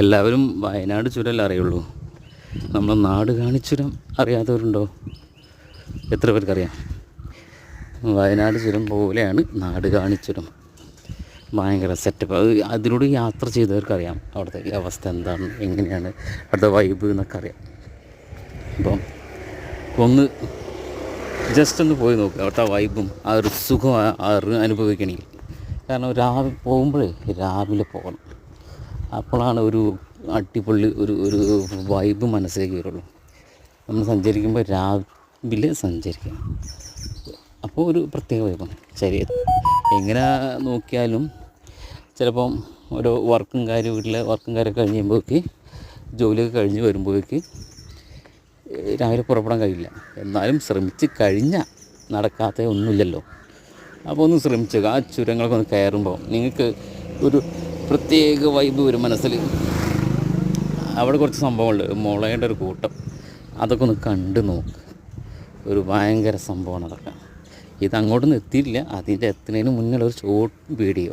എല്ലാവരും വയനാട് ചുരമല്ല അറിയുള്ളൂ. നമ്മൾ നാട് കാണിച്ചുരം അറിയാത്തവരുണ്ടോ? എത്ര പേർക്കറിയാം? വയനാട് ചുരം പോലെയാണ് നാട് കാണിച്ചുരം ഭയങ്കര സെറ്റപ്പ് അത് അതിലൂടെ യാത്ര ചെയ്തവർക്കറിയാം അവിടുത്തെ അവസ്ഥ എന്താണ് എങ്ങനെയാണ് അവിടുത്തെ വൈബ് എന്നൊക്കെ അറിയാം. അപ്പം ഒന്ന് ജസ്റ്റ് ഒന്ന് പോയി നോക്കുക അവിടുത്തെ വൈബും ആ ഒരു സുഖം അനുഭവിക്കണമെങ്കിൽ കാരണം രാവിലെ പോകുമ്പോഴേ രാവിലെ പോകണം. അപ്പോഴാണ് ഒരു അടിപൊളി ഒരു ഒരു വൈബ് മനസ്സിലേക്ക് വരുള്ളൂ. നമ്മൾ സഞ്ചരിക്കുമ്പോൾ രാവിലെ സഞ്ചരിക്കണം. അപ്പോൾ ഒരു പ്രത്യേക വൈബാണ് ശരി. എങ്ങനെ നോക്കിയാലും ചിലപ്പം ഒരു വർക്കും കാര്യം വീട്ടിലെ വർക്കും കാര്യമൊക്കെ കഴിയുമ്പോഴേക്ക് ജോലിയൊക്കെ കഴിഞ്ഞ് വരുമ്പോഴേക്ക് രാവിലെ പുറപ്പെടാൻ കഴിയില്ല. എന്നാലും ശ്രമിച്ച് കഴിഞ്ഞാൽ നടക്കാത്ത ഒന്നുമില്ലല്ലോ. അപ്പോൾ ഒന്ന് ശ്രമിച്ചേക്കുക ആ ചുരങ്ങളൊക്കെ ഒന്ന് കയറുമ്പോൾ നിങ്ങൾക്ക് ഒരു പ്രത്യേക വൈബ് വരും മനസ്സിൽ. അവിടെ കുറച്ച് സംഭവമുണ്ട് മുളയുടെ ഒരു കൂട്ടം. അതൊക്കെ ഒന്ന് കണ്ടു നോക്ക്. ഒരു ഭയങ്കര സംഭവമാണ് അതൊക്കെ. ഇത് അങ്ങോട്ടൊന്നും എത്തിയില്ല അതിന്റെ എത്തുന്നതിന് മുന്നേ ഒരു ഷോർട്ട് വീഡിയോ